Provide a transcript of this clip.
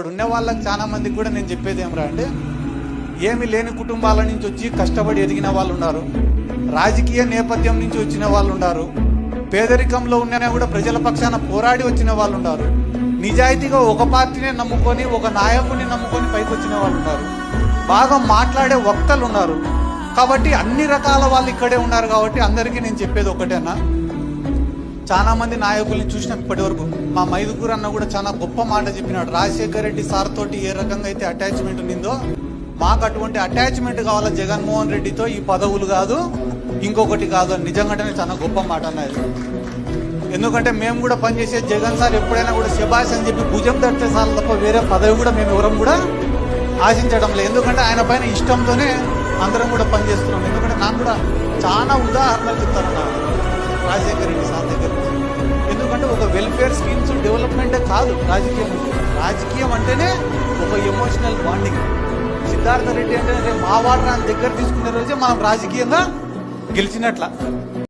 ఉన్న వాళ్ళకి చాలా మందికి కూడా నేను చెప్పేది ఏమరా అంటే ఏమి లేని కుటుంబాల నుంచి వచ్చి కష్టపడి ఎదిగిన వాళ్ళు ఉన్నారు రాజకీయ నేపథ్యం నుంచి వచ్చిన వాళ్ళు ఉన్నారు పేదరికంలో ఉన్నా కూడా ప్రజల పక్షాన పోరాడి వచ్చిన వాళ్ళు ఉన్నారు నిజాయితీగా ఒక పార్టీనే నమ్ముకొని ఒక నాయకుడిని నమ్ముకొని పైకి వచ్చిన వాళ్ళు ఉన్నారు బాగా మాట్లాడే వక్తలు ఉన్నారు కాబట్టి అన్ని రకాల వాళ్ళు ఇక్కడే ఉన్నారు కాబట్టి అందరికీ నేను చెప్పేది ఒకటేనా? చాలా మంది నాయకుల్ని చూసిన ఇప్పటి వరకు మా మైదుకూరు అన్న కూడా చాలా గొప్ప మాట చెప్పినాడు. రాజశేఖర్ రెడ్డి సార్ తోటి ఏ రకంగా అయితే అటాచ్మెంట్ ఉన్నిందో మాకు అటువంటి అటాచ్మెంట్ కావాలా జగన్మోహన్ రెడ్డితో ఈ పదవులు కాదు ఇంకొకటి కాదు అని. నిజంగానే చాలా గొప్ప మాట అన్నది. ఎందుకంటే మేము కూడా పనిచేసే జగన్ సార్ ఎప్పుడైనా కూడా శబాష్ అని చెప్పి భుజం తట్టే సార్ తప్ప వేరే పదవి కూడా మేము ఎవరం కూడా ఆశించడం లేదు. ఎందుకంటే ఆయన పైన ఇష్టంతోనే అందరం కూడా పనిచేస్తున్నాం. ఎందుకంటే నాకు కూడా చాలా ఉదాహరణలు చెప్తాను వెల్ఫేర్ స్కీమ్స్ డెవలప్మెంటే కాదు రాజకీయం. రాజకీయం అంటేనే ఒక ఎమోషనల్ బాండింగ్ సిద్ధార్థ రెడ్డి అంటే రేపు మా వాటర్ దగ్గర తీసుకునే రోజే మనం రాజకీయంగా గెలిచినట్ల.